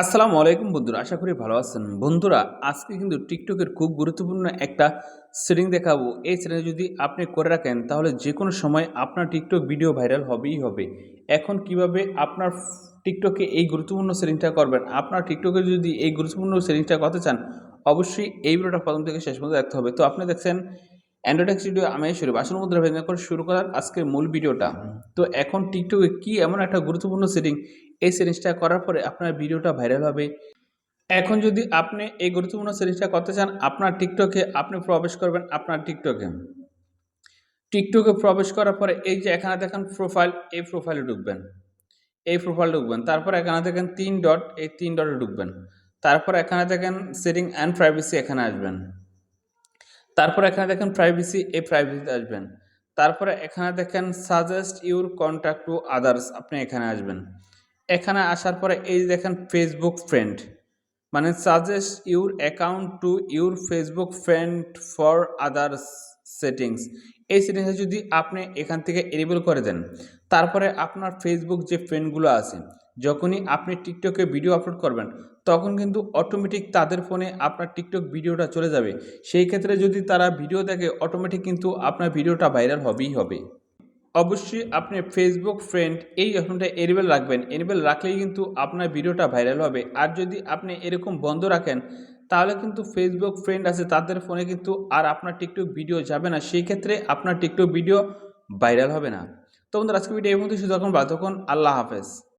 আসসালামু আলাইকুম বন্ধুরা, আশা করি ভালো আছেন। বন্ধুরা, আজকে কিন্তু টিকটকের খুব গুরুত্বপূর্ণ একটা সেটিং দেখাবো। এই সেটিং যদি আপনি করে রাখেন, তাহলে যে কোনো সময় আপনার টিকটক ভিডিও ভাইরাল হবেই হবে। এখন কীভাবে আপনার টিকটকে এই গুরুত্বপূর্ণ সেটিংটা করবেন? আপনার টিকটকে যদি এই গুরুত্বপূর্ণ সেটিংটা করতে চান, অবশ্যই এই ভিডিওটা প্রথম থেকে শেষ পর্যন্ত দেখতে হবে। তো আপনি দেখছেন অ্যান্ড্রয়েড এক্স ভিডিও আমি শুরু বাসন মুদ্রা ভেঙে করে শুরু করার আজকের মূল ভিডিওটা। তো এখন টিকটকে কি এমন একটা গুরুত্বপূর্ণ সেটিং এই সেটিংসটা করার পরে আপনার ভিডিওটা ভাইরাল হবে। এখন যদি আপনি এই গুরুত্বপূর্ণ সেটিংসটা করতে চান, আপনার টিকটকে আপনি প্রবেশ করবেন আপনার টিকটকে টিকটকে প্রবেশ করার পরে এই যে এখানে দেখেন প্রোফাইল এই প্রোফাইলে ঢুকবেন। এই প্রোফাইল ঢুকবেন। তারপর এখানে দেখেন তিন ডট এই তিন ডটে ঢুকবেন। তারপর এখানে দেখেন সেটিং অ্যান্ড প্রাইভেসি এখানে আসবেন। তারপর এখানে দেখেন প্রাইভেসি এই প্রাইভেসিতে আসবেন। তারপরে এখানে দেখেন suggest your contact to others আপনি এখানে আসবেন। এখানে আসার পরে এই দেখেন ফেসবুক ফ্রেন্ড মানে suggest your account to your Facebook friend for others settings এই সেটিংসে যদি আপনি এখান থেকে এনেবল করে দেন, তারপরে আপনার ফেসবুক যে ফ্রেন্ডগুলো আছে যখনই আপনি টিকটকে ভিডিও আপলোড করবেন, তখন কিন্তু অটোমেটিক তাদের ফোনে আপনার টিকটক ভিডিওটা চলে যাবে। সেই ক্ষেত্রে যদি তারা ভিডিও দেখে অটোমেটিক কিন্তু আপনার ভিডিওটা ভাইরাল হবেই হবে। অবশ্যই আপনি ফেসবুক ফ্রেন্ড এই অপশনটা এনেবেল রাখবেন। এনেবেল রাখলেই কিন্তু আপনার ভিডিওটা ভাইরাল হবে। আর যদি আপনি এরকম বন্ধ রাখেন, তাহলে কিন্তু ফেসবুক ফ্রেন্ড আছে, তাদের ফোনে কিন্তু আর আপনার টিকটক ভিডিও যাবে না। সেই ক্ষেত্রে আপনার টিকটক ভিডিও ভাইরাল হবে না। তো বন্ধুরা আজকে ভিডিও এই মধ্যে শুধু এখন বা তখন আল্লাহ হাফেজ।